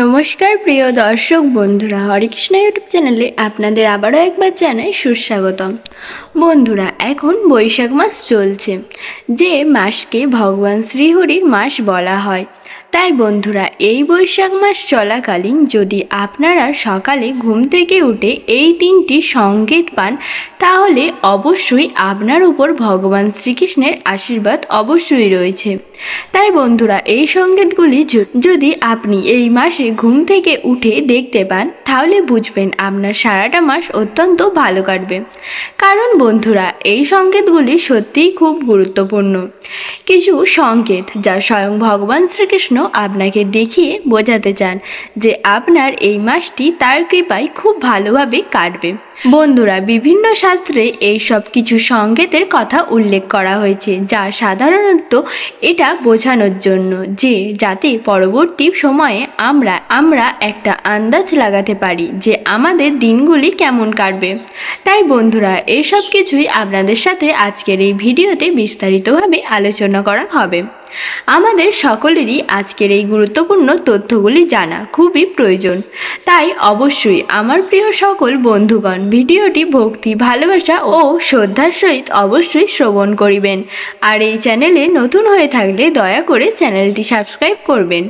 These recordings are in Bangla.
নমস্কার, প্রিয় দর্শক বন্ধুরা হরেকৃষ্ণ ইউটিউব চ্যানেলে আপনাদের আবারও একবার জানাই সুস্বাগতম। বন্ধুরা, এখন বৈশাখ মাস চলছে, যে মাসকে ভগবান শ্রীহরির মাস বলা হয়। তাই বন্ধুরা, এই বৈশাখ মাস চলাকালীন যদি আপনারা সকালে ঘুম থেকে উঠে এই তিনটি সংকেত পান, তাহলে অবশ্যই আপনার উপর ভগবান শ্রীকৃষ্ণের আশীর্বাদ অবশ্যই রয়েছে। তাই বন্ধুরা, এই সংকেতগুলি যদি আপনি এই মাসে ঘুম থেকে উঠে দেখতে পান, তাহলে বুঝবেন আপনার সারাটা মাস অত্যন্ত ভালো কাটবে। কারণ বন্ধুরা, এই সংকেতগুলি সত্যিই খুব গুরুত্বপূর্ণ। কিছু সংকেত যা স্বয়ং ভগবান শ্রীকৃষ্ণ আপনাকে দেখিয়ে বোঝাতে চান যে আপনার এই মাসটি তার কৃপায় খুব ভালোভাবে কাটবে। বন্ধুরা, বিভিন্ন শাস্ত্রে এই সব কিছু সংকেতের কথা উল্লেখ করা হয়েছে, যা সাধারণত এটা বোঝানোর জন্য যে যাতে পরবর্তী সময়ে আমরা আমরা একটা আন্দাজ লাগাতে পারি যে আমাদের দিনগুলি কেমন কাটবে। তাই বন্ধুরা, এসব কিছুই আপনাদের সাথে আজকের এই ভিডিওতে বিস্তারিতভাবে আলোচনা করা হবে। আমাদের সকলেরই আজকের এই গুরুত্বপূর্ণ তথ্যগুলি জানা খুবই প্রয়োজন। তাই অবশ্যই আমার প্রিয় সকল বন্ধুগণ, ভিডিওটি ভক্তি, ভালোবাসা ও শ্রদ্ধার সহিত অবশ্যই শ্রবণ করিবেন। আর এই চ্যানেলে নতুন হয়ে থাকলে দয়া করে চ্যানেলটি সাবস্ক্রাইব করবেন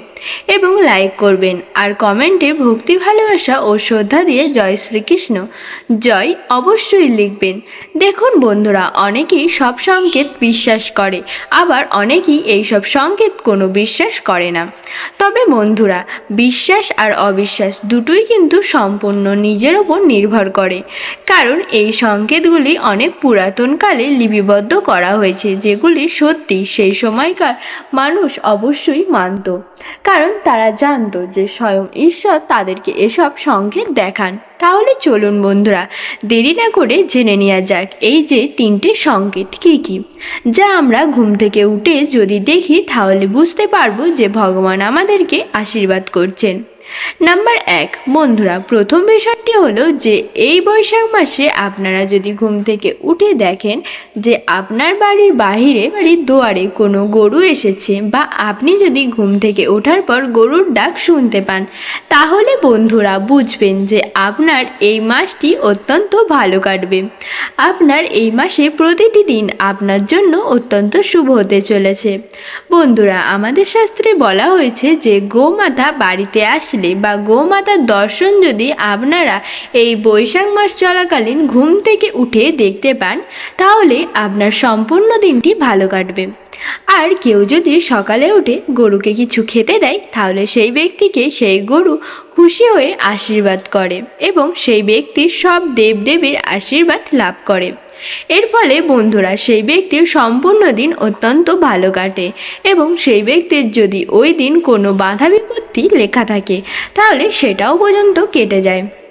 এবং লাইক করবেন। আর কমেন্টে ভক্তি, ভালোবাসা ও শ্রদ্ধা দিয়ে জয় শ্রীকৃষ্ণ, জয় অবশ্যই লিখবেন। দেখুন বন্ধুরা, অনেকেই সব সংকেত বিশ্বাস করে, আবার অনেকেই এই সব সংকেত কোনো বিশ্বাস করে না। তবে বন্ধুরা, বিশ্বাস আর অবিশ্বাস দুটোই কিন্তু সম্পূর্ণ নিজের ওপর নির্ভর করে। কারণ এই সংকেতগুলি অনেক পুরাতনকালে লিপিবদ্ধ করা হয়েছে, যেগুলি সত্যি সেই সময়কার মানুষ অবশ্যই মানত। কারণ তারা জানতো যে স্বয়ং ঈশ্বর তাদেরকে এসব সংকেত দেখান। তাহলে চলুন বন্ধুরা, দেরি না করে জেনে নেওয়া যাক এই যে তিনটে সংকেত কি কি। যা আমরা ঘুম থেকে উঠে যদি দেখি তাহলে বুঝতে পারব যে ভগবান আমাদেরকে আশীর্বাদ করছেন। নাম্বার এক, বন্ধুরা, প্রথম বিষয়টি হলো যে এই বৈশাখ মাসে আপনারা যদি ঘুম থেকে উঠে দেখেন যে আপনার বাড়ির বাহিরে বাড়ির দুয়ারে কোনো গরু এসেছে বা আপনি যদি ঘুম থেকে ওঠার পর গরুর ডাক শুনতে পান, তাহলে বন্ধুরা বুঝবেন যে আপনার এই মাসটি অত্যন্ত ভালো কাটবে। আপনার এই মাসে প্রতিটি দিন আপনার জন্য অত্যন্ত শুভ হতে চলেছে। বন্ধুরা, আমাদের শাস্ত্রে বলা হয়েছে যে গোমাতা বাড়িতে আসলে বা গোমাতার দর্শন যদি আপনারা এই বৈশাখ মাস চলাকালীন ঘুম থেকে উঠে দেখতে পান, তাহলে আপনার সম্পূর্ণ দিনটি ভালো কাটবে। আর কেউ যদি সকালে উঠে গরুকে কিছু খেতে দেয়, তাহলে সেই ব্যক্তিকে সেই গরু খুশি হয়ে আশীর্বাদ করে এবং সেই ব্যক্তির সব দেবদেবীর আশীর্বাদ লাভ করে। এর ফলে বন্ধুরা সেই ব্যক্তির সম্পূর্ণ দিন অত্যন্ত ভালো কাটে এবং সেই ব্যক্তির যদি ওই দিন কোনো বাধা বিপত্তি লেখা থাকে, তাহলে সেটাও পর্যন্ত কেটে যায়।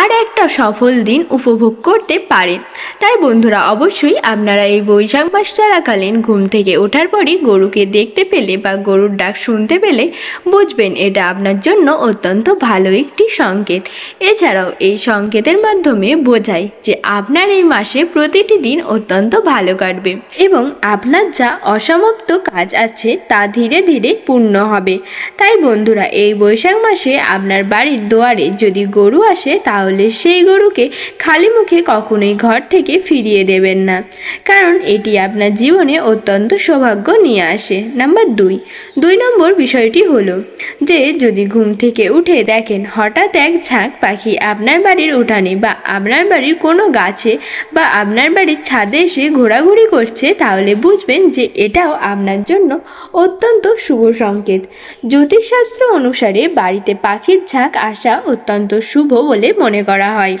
আর একটা সফল দিন উপভোগ করতে পারে। তাই বন্ধুরা, অবশ্যই আপনারা এই বৈশাখ মাস চলাকালীন ঘুম থেকে ওঠার পরই গরুকে দেখতে পেলে বা গরুর ডাক শুনতে পেলে বুঝবেন এটা আপনার জন্য অত্যন্ত ভালো একটি সংকেত। এছাড়াও এই সংকেতের মাধ্যমে বোঝায় যে আপনার এই মাসে প্রতিটি দিন অত্যন্ত ভালো কাটবে এবং আপনার যা অসমাপ্ত কাজ আছে তা ধীরে ধীরে পূর্ণ হবে। তাই বন্ধুরা, এই বৈশাখ মাসে আপনার বাড়ির দুয়ারে যদি গরু আসে তাহলে সেই গরুকে খালি মুখে কখনোই ঘর থেকে ফিরিয়ে দেবেন না। কারণ এটি আপনার জীবনে অত্যন্ত সৌভাগ্য নিয়ে আসে। নাম্বার দুই। দুই নম্বর বিষয়টি হলো যে, যদি ঘুম থেকে উঠে দেখেন হঠাৎ এক ঝাঁক পাখি আপনার বাড়ির উঠানে বা আপনার বাড়ির কোনো গাছে বা আপনার বাড়ির ছাদে এসে ঘোরাঘুরি করছে, তাহলে বুঝবেন যে এটাও আপনার জন্য অত্যন্ত শুভ সংকেত। জ্যোতিষশাস্ত্র অনুসারে বাড়িতে পাখির ঝাঁক আসা অত্যন্ত শুভ বলে মনে করা হয়।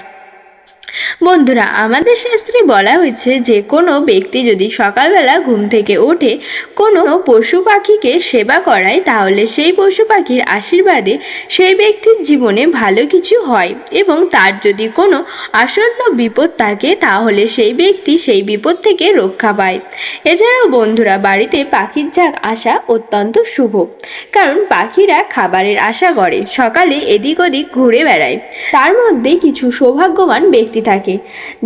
বন্ধুরা, আমাদের শাস্ত্রে বলা হয়েছে যে কোনো ব্যক্তি যদি সকালবেলা ঘুম থেকে ওঠে, কোনো পশু পাখিকে সেবা করায়, তাহলে সেই পশু পাখির আশীর্বাদে সেই ব্যক্তির জীবনে ভালো কিছু হয় এবং তার যদি কোনো আসন্ন বিপদ থাকে, তাহলে সেই ব্যক্তি সেই বিপদ থেকে রক্ষা পায়। এছাড়াও বন্ধুরা, বাড়িতে পাখির ঝাঁক আসা অত্যন্ত শুভ, কারণ পাখিরা খাবারের আশা করে, সকালে এদিক ওদিক ঘুরে বেড়ায়। তার মধ্যে কিছু সৌভাগ্যবান ব্যক্তি শক্তি থাকে।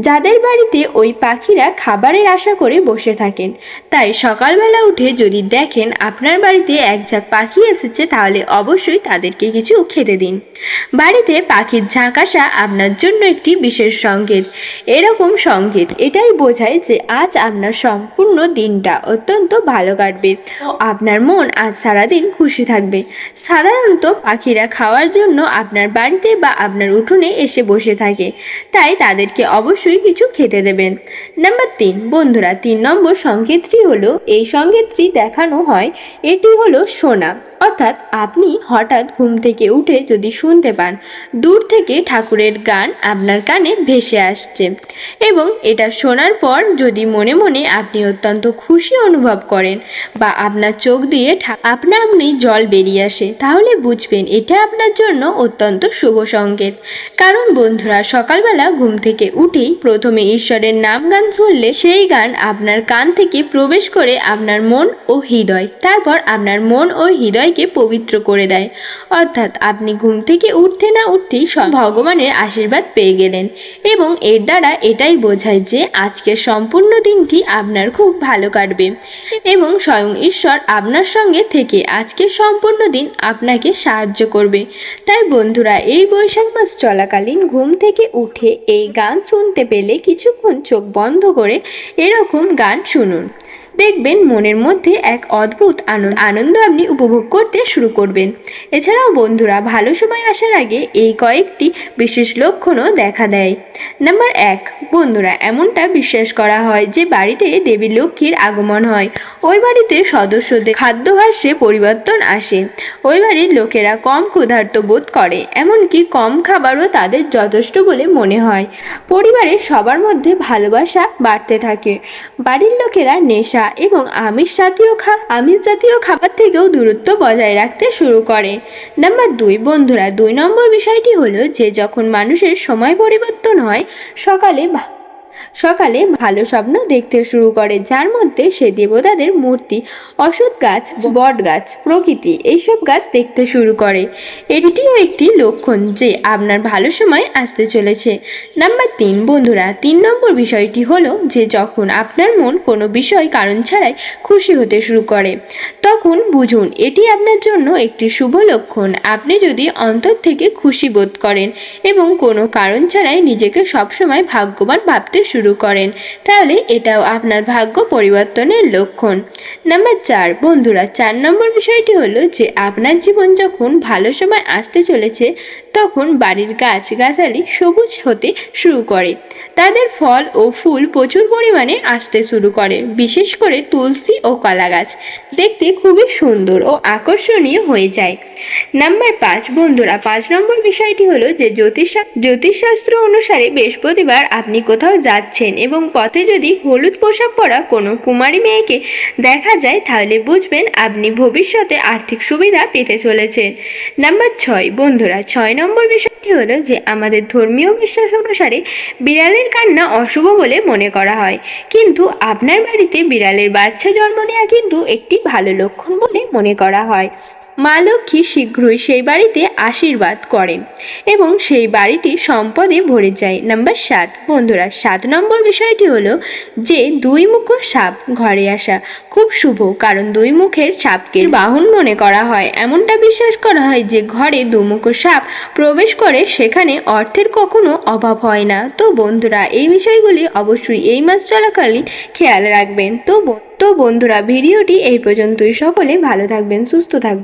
যাদের বাড়িতে ওই পাখিরা খাবারের আশা করে বসে থাকেন। তাই সকালবেলা উঠে যদি দেখেন আপনার বাড়িতে এক ঝাঁক পাখি এসেছে, তাহলে অবশ্যই তাদেরকে কিছু খেতে দিন। বাড়িতে পাখির ঝাঁক আসা আপনার জন্য একটি বিশেষ সংকেত। এরকম সংকেত, এটাই বোঝায় যে আজ আপনার সম্পূর্ণ দিনটা অত্যন্ত ভালো কাটবে। আপনার মন আজ সারাদিন খুশি থাকবে। সাধারণত পাখিরা খাওয়ার জন্য আপনার বাড়িতে বা আপনার উঠোনে এসে বসে থাকে। তাই তাদেরকে অবশ্যই কিছু খেতে দেবেন। নাম্বার তিন, বন্ধুরা, তিন নম্বর সংকেতটি হলো, এই সংকেতটি দেখানো হয়, এটি হলো সোনা। অর্থাৎ আপনি হঠাৎ ঘুম থেকে উঠে যদি শুনতে পান, দূর থেকে ঠাকুরের গান আপনার কানে ভেসে আসছে। এবং এটা শোনার পর যদি মনে মনে আপনি অত্যন্ত খুশি অনুভব করেন বা আপনার চোখ দিয়ে আপনা আপনি জল বেরিয়ে আসে, তাহলে বুঝবেন এটা আপনার জন্য অত্যন্ত শুভ সংকেত। কারণ বন্ধুরা, সকালবেলা ঘুম থেকে উঠেই প্রথমে ঈশ্বরের নাম গান শুনলে সেই গান আপনার কান থেকে প্রবেশ করে আপনার মন ও হৃদয়, তারপর আপনার মন ও হৃদয়কে পবিত্র করে দেয়। অর্থাৎ আপনি ঘুম থেকে উঠতে না উঠতেই সব ভগবানের আশীর্বাদ পেয়ে গেলেন এবং এর দ্বারা এটাই বোঝায় যে আজকের সম্পূর্ণ দিনটি আপনার খুব ভালো কাটবে এবং স্বয়ং ঈশ্বর আপনার সঙ্গে থেকে আজকের সম্পূর্ণ দিন আপনাকে সাহায্য করবে। তাই বন্ধুরা, এই বৈশাখ মাস চলাকালীন ঘুম থেকে উঠে এই গান শুনতে পেলে কিছুক্ষণ চোখ বন্ধ করে এরকম গান শুনুন। দেখবেন মনের মধ্যে এক অদ্ভুত আনন্দ আনন্দ আপনি উপভোগ করতে শুরু করবেন। এছাড়াও বন্ধুরা, ভালো সময় আসার আগে এই কয়েকটি বিশেষ লক্ষণও দেখা দেয়। নাম্বার এক, বন্ধুরা, এমনটা বিশ্বাস করা হয় যে বাড়িতে দেবী লক্ষ্মীর আগমন হয়। ওই বাড়িতে সদস্যদের খাদ্যাভ্যাসে পরিবর্তন আসে। ওই বাড়ির লোকেরা কম ক্ষুধার্ত বোধ করে, এমনকি কম খাবারও তাদের যথেষ্ট বলে মনে হয়। পরিবারের সবার মধ্যে ভালোবাসা বাড়তে থাকে। বাড়ির লোকেরা নেশা এবং আমিষ জাতীয় খা, আমিষ জাতীয় খাবার থেকেও দূরত্ব বজায় রাখতে শুরু করে। নাম্বার দুই, বন্ধুরা, দুই নম্বর বিষয়টি হলো যে যখন মানুষের সময় পরিবর্তন হয়, সকালে সকালে ভালো স্বপ্ন দেখতে শুরু করে, যার মধ্যে সে দেবতাদের মূর্তি, অসৎ গাছ, বট গাছ, প্রকৃতি এইসব গাছ দেখতে শুরু করে। এটিও একটি লক্ষণ যে আপনার ভালো সময় আসতে চলেছে। নাম্বার তিন, বন্ধুরা, তিন নম্বর বিষয়টি হলো যে যখন আপনার মন কোনো বিষয়, কারণ ছাড়াই খুশি হতে শুরু করে, তখন বুঝুন এটি আপনার জন্য একটি শুভ লক্ষণ। আপনি যদি অন্তর থেকে খুশি বোধ করেন এবং কোনো কারণ ছাড়াই নিজেকে সবসময় ভাগ্যবান ভাবতে শুরু করেন। তাহলে এটাও আপনার ভাগ্য পরিবর্তনের লক্ষণ। নাম্বার চার, বন্ধুরা, চার নম্বর বিষয়টি হলো যে আপনার জীবন যখন ভালো সময় আসতে চলেছে, তখন বাড়ির গাছ গাছালি সবুজ হতে শুরু করে। তাদের ফল ও ফুল প্রচুর পরিমাণে আসতে শুরু করে, বিশেষ করে তুলসী ও কলা গাছ দেখতে খুবই সুন্দর ও আকর্ষণীয় হয়ে যায়। নাম্বার পাঁচ, বন্ধুরা, পাঁচ নম্বর বিষয়টি হলো যে জ্যোতিষ, জ্যোতিষশাস্ত্র অনুসারে বৃহস্পতিবার আপনি কোথাও যাচ্ছেন এবং পথে যদি হলুদ পোশাক পরা কোনো কুমারী মেয়েকে দেখা যায়, তাহলে বুঝবেন আপনি ভবিষ্যতে আর্থিক সুবিধা পেতে চলেছেন। নাম্বার ছয়, বন্ধুরা, ছয় নম্বর বিষয়টি হলো যে আমাদের ধর্মীয় বিশ্বাস অনুসারে বিড়ালের কান্না অশুভ বলে মনে করা হয়। কিন্তু আপনার বাড়িতে বিড়ালের বাচ্চা জন্ম নেওয়া কিন্তু একটি ভালো লক্ষণ বলে মনে করা হয়। মা লক্ষ্মী শীঘ্রই সেই বাড়িতে আশীর্বাদ করেন এবং সেই বাড়িটি সম্পদে ভরে যায়। নাম্বার সাত। বন্ধুরা, সাত নম্বর বিষয়টি হলো যে দুই মুখ সাপ ঘরে আসা খুব শুভ, কারণ দুই মুখের সাপকে বাহন মনে করা হয়। এমনটা বিশ্বাস করা হয় যে ঘরে দুমুখ সাপ প্রবেশ করে সেখানে অর্থের কখনো অভাব হয় না। তো বন্ধুরা, এই বিষয়গুলি অবশ্যই এই মাস চলাকালীন খেয়াল রাখবেন। তো তো বন্ধুরা, ভিডিওটি এই পর্যন্তই। সকলে ভালো থাকবেন, সুস্থ থাকবেন।